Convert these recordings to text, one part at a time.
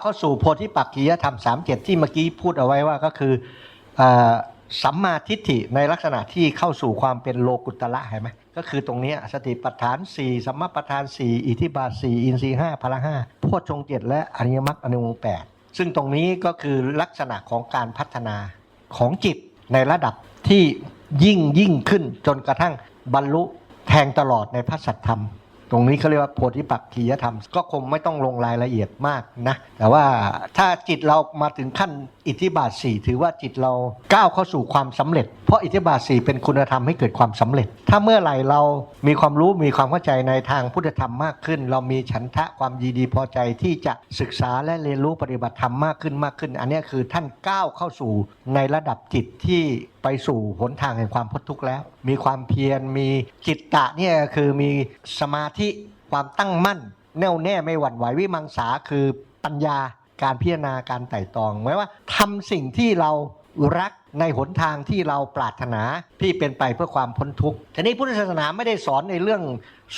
เข้าสู่โพธิปักขียธรรมสามเจ็ดที่เมื่อกี้พูดเอาไว้ว่าก็คืออสัมมาทิฏฐิในลักษณะที่เข้าสู่ความเป็นโลกุตละเห็นไหมก็คือตรงนี้สติปัฏฐาน 4สัมมาปัฏฐาน 4 อิทิบาท 4 อินทรีย์5พละห้าโพชฌงเจ็ดและอริยมรรคอนุวงค์แปดซึ่งตรงนี้ก็คือลักษณะของการพัฒนาของจิตในระดับที่ยิ่งยิ่งขึ้นจนกระทั่งบรรลุแทงตลอดในพระสัทธรรม ตรงนี้เขาเรียกว่าโพธิปักขียธรรม ก็คงไม่ต้องลงรายละเอียดมากนะ แต่ว่าถ้าจิตเรามาถึงขั้นอิทธิบาท 4 ถือว่าจิตเราก้าวเข้าสู่ความสำเร็จ เพราะอิทธิบาท 4 เป็นคุณธรรมให้เกิดความสำเร็จ ถ้าเมื่อไหร่เรามีความรู้มีความเข้าใจในทางพุทธธรรมมากขึ้น เรามีฉันทะความยินดีพอใจที่จะศึกษาและเรียนรู้ปฏิบัติธรรมมากขึ้นมากขึ้น อันนี้คือท่านก้าวเข้าสู่ในระดับจิตที่ ไปสู่หนทางแห่งความพ้นทุกข์แล้ว มีความเพียรมีจิตตะเนี่ยคือมีสมาธิความตั้งมั่น แน่วแน่ไม่หวั่นไหววิมังสาคือปัญญาการพิจารณาการไต่ตองหมายว่าทำสิ่งที่เรารัก ในหนทางที่เราปรารถนาที่เป็นไปเพื่อความพ้นทุกข์ทีนี้พุทธศาสนาไม่ได้สอนในเรื่อง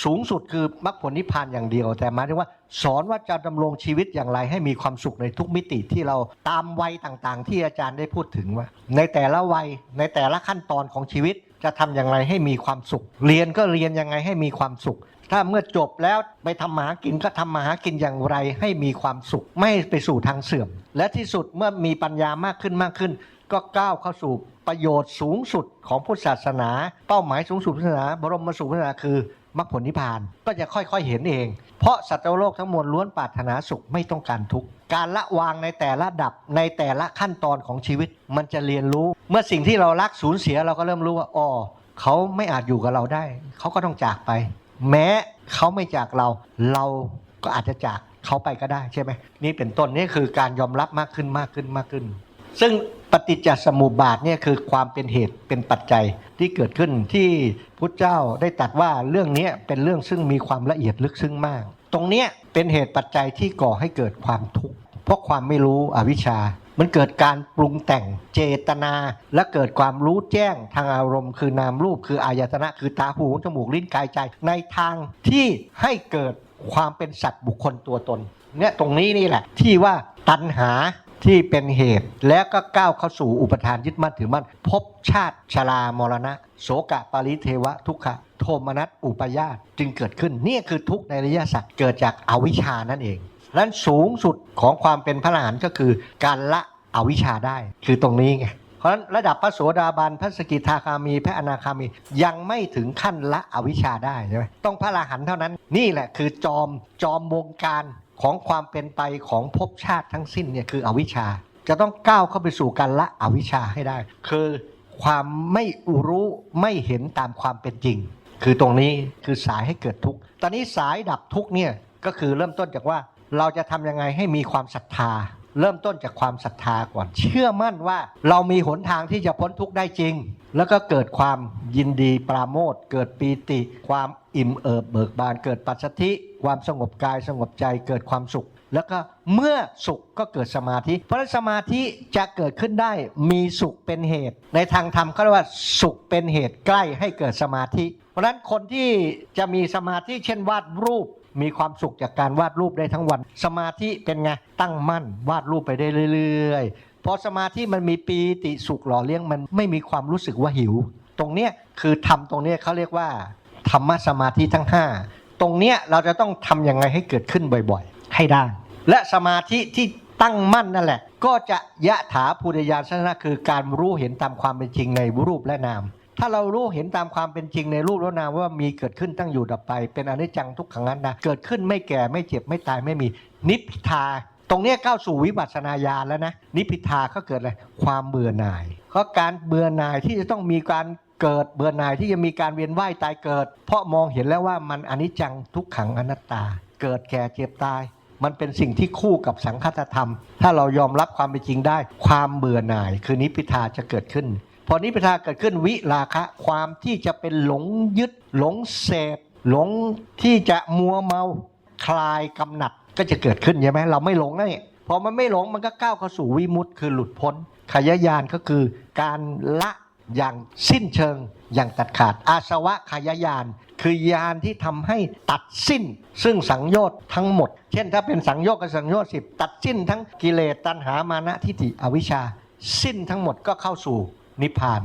สูงสุดคือมรรคผลนิพพานอย่างเดียว แต่หมายถึงว่า สอนว่าจะดำรงชีวิตอย่างไรให้มีความสุขในทุกมิติที่เราตามวัยต่างๆ ที่อาจารย์ได้พูดถึงว่า ในแต่ละวัยในแต่ละขั้นตอนของชีวิตจะทำอย่างไรให้มีความสุข เรียนก็เรียนยังไงให้มีความสุข ถ้าเมื่อจบแล้วไปทำมาหากินก็ทำมาหากินอย่างไรให้มีความสุข ไม่ไปสู่ทางเสื่อม และที่สุดเมื่อมีปัญญามากขึ้นมากขึ้น ก็ก้าวเข้าสู่ประโยชน์สูงสุดของพุทธศาสนา เป้าหมายสูงสุดพุทธศาสนา บรมสุขพุทธศาสนาคือมรรคผลนิพพานก็จะค่อยๆเห็นเอง เพราะสัตว์โลกทั้งมวลล้วนปรารถนาสุขไม่ต้องการทุกข์การละวางในแต่ละดับในแต่ละขั้นตอนของชีวิต มันจะเรียนรู้ เมื่อสิ่งที่เรารักสูญเสียเราก็เริ่มรู้ว่าอ๋อเขาไม่อาจอยู่กับเราได้ เขาก็ต้องจากไป แม้เขาไม่จากเรา เราก็อาจจะจากเขาไปก็ได้ใช่ไหมนี่เป็นต้นนี่คือการยอมรับมากขึ้นมากขึ้นมากขึ้น ซึ่งปฏิจจสมุปบาทเนี่ยคือความเป็นเหตุเป็นปัจจัยที่เกิดขึ้นที่พุทธเจ้าได้ตรัดว่าเรื่องนี้เป็นเรื่องซึ่งมีความละเอียดลึกซึ้งมาก ตรงเนี้ยเป็นเหตุปัจจัยที่ก่อให้เกิดความทุกข์เพราะความไม่รู้อวิชชา มันเกิดการปรุงแต่งเจตนา และเกิดความรู้แจ้งทางอารมณ์ คือนามรูปคืออายตนะ คือตาหูจมูกลิ้นกายใจ ในทางที่ให้เกิดความเป็นสัตว์บุคคลตัวตนเนี่ยตรงนี้นี่แหละที่ว่าตัณหา ที่เป็นเหตุ แล้วก็ก้าวเข้าสู่อุปทานยึดมั่นถือมั่นภพชาติชรามรณะ โสกะปาริเทวะทุกขะโทมนัสอุปยาตจึงเกิดขึ้นนี่คือทุกในริยะสัจเกิดจากอวิชชานั่นเองนั้นสูงสุดของความเป็นพระอรหันต์ก็คือการละอวิชชาได้ คือตรงนี้ไงเพราะฉะนั้นระดับพระโสดาบันพระสกิทาคามี พระอนาคามียังไม่ถึงขั้นละอวิชชาได้ใช่ไหมต้องพระอรหันต์เท่านั้น นี่แหละคือจอมจอมวงการ ของความเป็นไปของภพชาติทั้งสิ้นเนี่ยคืออวิชชา จะต้องก้าวเข้าไปสู่การละอวิชชาให้ได้ คือความไม่รู้ไม่เห็นตามความเป็นจริง คือตรงนี้คือสายให้เกิดทุกข์ตอนนี้สายดับทุกข์เนี่ยก็คือเริ่มต้นจากว่าเราจะทำยังไงให้มีความศรัทธา เริ่มต้นจากความศรัทธาก่อน เชื่อมั่นว่าเรามีหนทางที่จะพ้นทุกข์ได้จริง แล้วก็เกิดความยินดีปราโมทเกิดปีติ ความ อิ่มเอิบเบิกบานเกิดปัสสธิความสงบกายสงบใจเกิดความสุข แล้วก็เมื่อสุขก็เกิดสมาธิ เพราะนั้นสมาธิจะเกิดขึ้นได้มีสุขเป็นเหตุ ในทางธรรมเขาเรียกว่าสุขเป็นเหตุใกล้ให้เกิดสมาธิ เพราะฉะนั้นคนที่จะมีสมาธิเช่นวาดรูปมีความสุขจากการวาดรูปได้ทั้งวัน สมาธิเป็นไงตั้งมั่นวาดรูปไปได้เรื่อยๆพอสมาธิมันมีปีติสุขหล่อเลี้ยงมันไม่มีความรู้สึกว่าหิว ตรงเนี้ยคือทำตรงเนี้ยเขาเรียกว่า ธรรมะสมาธิทั้ง 5 ตรงเนี้ยเราจะต้องทำยังไงให้เกิดขึ้นบ่อยๆ ให้ได้ และสมาธิที่ตั้งมั่นนั่นแหละ ก็จะยะถาภูริยานสันะคือการรู้เห็นตามความเป็นจริงในรูปและนาม ถ้าเรารู้เห็นตามความเป็นจริงในรูปและนามว่ามีเกิดขึ้นตั้งอยู่ดับไป เป็นอนิจจังทุกขังนั้นนะเกิดขึ้นไม่แก่ไม่เจ็บไม่ตายไม่มีนิพพิทาตรงเนี้ยก้าวสู่วิปัสสนาญาณแล้วนะ นิพพิทาก็เกิดอะไรความเบื่อหน่าย เพราะการเบื่อหน่ายที่จะต้องมีการเกิดเบื่อหน่ายที่จะมีการเวียนว่ายตายเกิด เพราะมองเห็นแล้วว่ามันอนิจจังทุกขังอนัตตา เกิดแก่เจ็บตาย มันเป็นสิ่งที่คู่กับสังคตธรรม ถ้าเรายอมรับความเป็นจริงได้ ความเบื่อหน่ายคือนิพพิทาจะเกิดขึ้น พอนิพพิทาเกิดขึ้นวิราคะ ความที่จะเป็นหลงยึด หลงเสพหลงที่จะมัวเมาคลายกำหนัดก็จะเกิดขึ้นใช่ไหมเราไม่หลงนะนี่พอมันไม่หลงมันก็ก้าวเข้าสู่วิมุตต์คือหลุดพ้นขยายานก็คือการละ อย่างสิ้นเชิงอย่างตัดขาด อาสวะขยายาน คือยานที่ทำให้ตัดสิ้น ซึ่งสังโยชน์ทั้งหมด เช่นถ้าเป็นสังโยชน์กับสังโยชน์สิบตัดสิ้นทั้งกิเลสตัณหามานะทิฏฐิอวิชชา สิ้นทั้งหมดก็เข้าสู่นิพพาน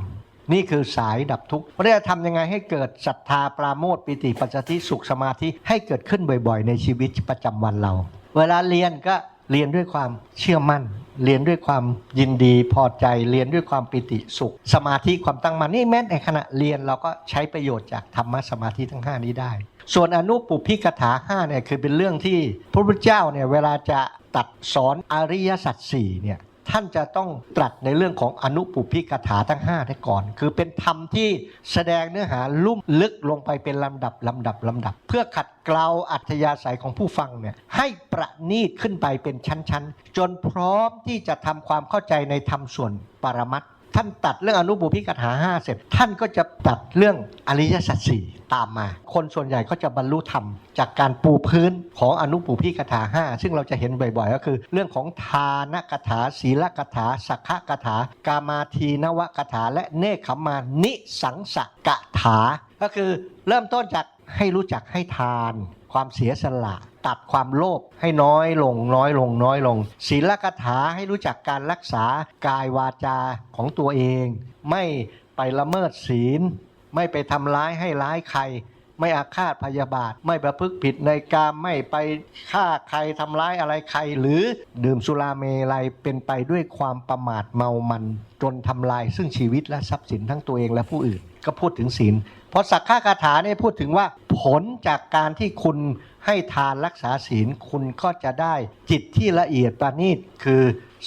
นี่คือสายดับทุกข์เราจะทำยังไงให้เกิดศรัทธาปราโมทปิติปัสสติสุขสมาธิให้เกิดขึ้นบ่อยๆ ในชีวิตประจำวันเรา เวลาเรียนก็เรียนด้วยความเชื่อมั่น เรียนด้วยความยินดีพอใจเรียนด้วยความปิติสุข สมาธิความตั้งมั่นนี่แม้ในขณะเรียนเราก็ใช้ประโยชน์จากธรรมะสมาธิทั้ง 5 นี้ได้ ส่วนอนุปุพิกถา5เนี่ยคือเป็นเรื่องที่พระพุทธเจ้าเนี่ยเวลาจะตัดสอนอริยสัจสี่เนี่ย ท่านจะต้องตรัสในเรื่องของอนุปุพิกถาทั้ง5ได้ก่อน คือเป็นธรรมที่แสดงเนื้อหาลุ่มลึกลงไปเป็นลำดับลำดับลำดับ เพื่อขัดเกลาอัธยาศัยของผู้ฟังเนี่ยให้ประณีตขึ้นไปเป็นชั้นๆ จนพร้อมที่จะทำความเข้าใจในธรรมส่วนปรมัตถ ท่านตัดเรื่องอนุบุพิกถาห้าเสร็จ ท่านก็จะตัดเรื่องอริยสัจสี่ตามมา คนส่วนใหญ่ก็จะบรรลุธรรม จากการปูพื้นของอนุปุพิกถาห้าซึ่งเราจะเห็นบ่อยๆ ก็คือ เรื่องของทานกถาศีลกถาสักขกถากามาทีนวกถาและเนคขมานิสังสกถา ก็คือเริ่มต้นจากให้รู้จักให้ทาน ความเสียสละ ตัดความโลภให้น้อยลงน้อยลงน้อยลงศีลกถาให้รู้จักการรักษากายวาจาของตัวเอง ไม่ไปละเมิดศีล ไม่ไปทำร้ายให้ร้ายใคร ไม่อาฆาตพยาบาท ไม่ประพฤติผิดในกามไม่ไปฆ่าใครทำร้ายอะไรใคร หรือดื่มสุราเมลัยเป็นไปด้วยความประมาทเมามัน จนทำลายซึ่งชีวิตและทรัพย์สินทั้งตัวเองและผู้อื่น ก็พูดถึงศีล เพราะสักขะคาถาเนี่ยพูดถึงว่า ผลจากการที่คุณให้ทานรักษาศีลคุณก็จะได้จิตที่ละเอียดประณีตคือ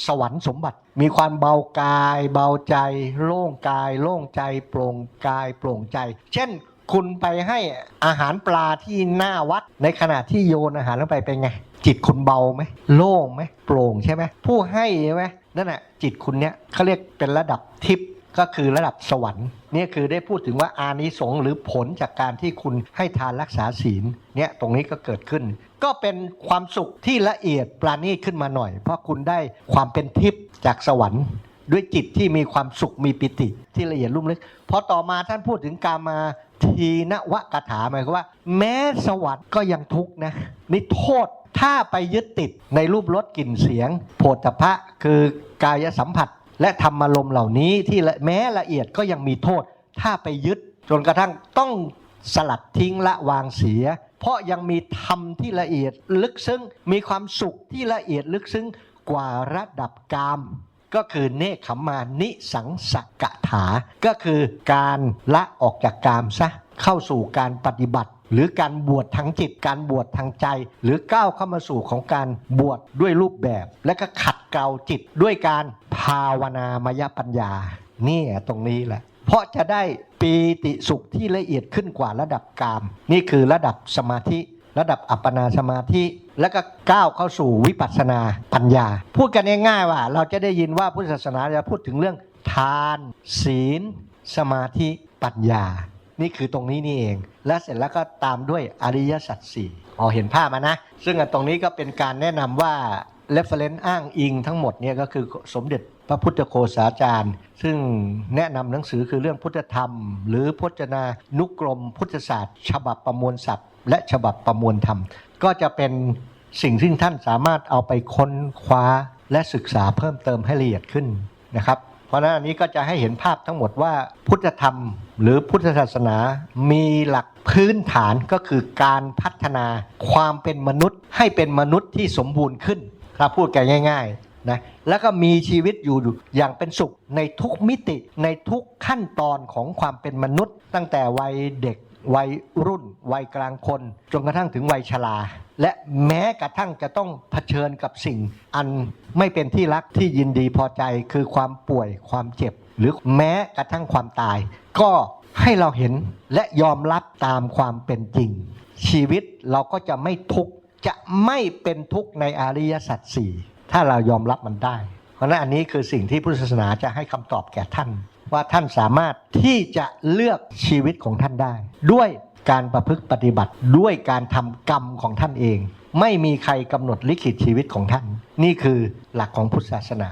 สวรรค์สมบัติ มีความเบากาย เบาใจ โล่งกาย โล่งใจ โปร่งกาย โปร่งใจ เช่นคุณไปให้อาหารปลาที่หน้าวัด ในขณะที่โยนอาหารลงไปเป็นไง จิตคุณเบาไหมโล่งไหมโปร่งใช่ไหมผู้ให้ใช่ไหมนั่นแหะจิตคุณเนี้ยเขาเรียกเป็นระดับทิพย์ ก็คือระดับสวรรค์เนี่ยคือได้พูดถึงว่าอานิสงส์หรือผลจากการที่คุณให้ทานรักษาศีลเนี่ยตรงนี้ก็เกิดขึ้น ก็เป็นความสุขที่ละเอียดปราณีตขึ้นมาหน่อย เพราะคุณได้ความเป็นทิพย์จากสวรรค์ด้วยจิตที่มีความสุขมีปิติที่ละเอียดลุ่มลึกพอต่อมาท่านพูดถึงกามาทีนวกถาหมายความว่า แม้สวรรค์ก็ยังทุกข์นะนี่โทษถ้าไปยึดติดในรูปรสกลิ่นเสียง โผฏฐัพพะคือกายสัมผัส และธรรมารมเหล่านี้ที่แม้ละเอียดก็ยังมีโทษ ถ้าไปยึดจนกระทั่งต้องสลัดทิ้งละวางเสีย เพราะยังมีธรรมที่ละเอียดลึกซึ้งมีความสุขที่ละเอียดลึกซึ้งกว่าระดับกาม ก็คือเนคขมานิสังสกถา ก็คือการละออกจากกามซะเข้าสู่การปฏิบัติ หรือการบวชทางจิตการบวชทางใจ หรือก้าวเข้ามาสู่ของการบวชด้วยรูปแบบ และก็ขัดเกลาจิตด้วยการ ภาวนามยปัญญานี่ตรงนี้แหละ เพราะจะได้ปีติสุขที่ละเอียดขึ้นกว่าระดับกาม นี่คือระดับสมาธิ ระดับอัปปนาสมาธิ แล้วก็ก้าวเข้าสู่วิปัสสนาปัญญา พูดกันง่ายๆว่า เราจะได้ยินว่าพุทธศาสนาจะพูดถึงเรื่องทาน ศีล สมาธิปัญญา นี่คือตรงนี้นี่เอง และเสร็จแล้วก็ตามด้วยอริยสัจสี่อ๋อเห็นภาพมานะ ซึ่งตรงนี้ก็เป็นการแนะนำว่า reference อ้างอิงทั้งหมดเนี่ยก็คือสมเด็จพระพุทธโฆษาจารย์ ซึ่งแนะนำหนังสือคือเรื่องพุทธธรรม หรือพจนานุกรม พุทธศาสตร์ ฉบับประมวลศัพท์ และฉบับประมวลธรรม ก็จะเป็นสิ่งที่ท่านสามารถเอาไปค้นคว้าและศึกษาเพิ่มเติมให้ละเอียดขึ้นนะครับ เพราะนั้นอันนี้ก็จะให้เห็นภาพทั้งหมดว่าพุทธธรรม หรือพุทธศาสนามีหลักพื้นฐานก็คือการพัฒนาความเป็นมนุษย์ให้เป็นมนุษย์ที่สมบูรณ์ขึ้น ถ้าพูดกันง่ายๆนะแล้วก็มีชีวิตอยู่อย่างเป็นสุขในทุกมิติในทุกขั้นตอนของความเป็นมนุษย์ ตั้งแต่วัยเด็กวัยรุ่น วัยกลางคนจนกระทั่งถึงวัยชราและแม้กระทั่งจะต้องเผชิญกับสิ่ง อันไม่เป็นที่รักที่ยินดีพอใจคือความป่วยความเจ็บ หรือแม้กระทั่งความตาย ก็ให้เราเห็นและยอมรับตามความเป็นจริง ชีวิตเราก็จะไม่ทุกข์ จะไม่เป็นทุกข์ในอริยสัจสี่ถ้าเรายอมรับมันได้ เพราะฉะนั้นอันนี้คือสิ่งที่พุทธศาสนาจะให้คำตอบแก่ท่าน ว่าท่านสามารถที่จะเลือกชีวิตของท่านได้ ด้วยการประพฤติปฏิบัติด้วยการทำกรรมของท่านเอง ไม่มีใครกำหนดลิขิตชีวิตของท่าน นี่คือหลักของพุทธศาสนา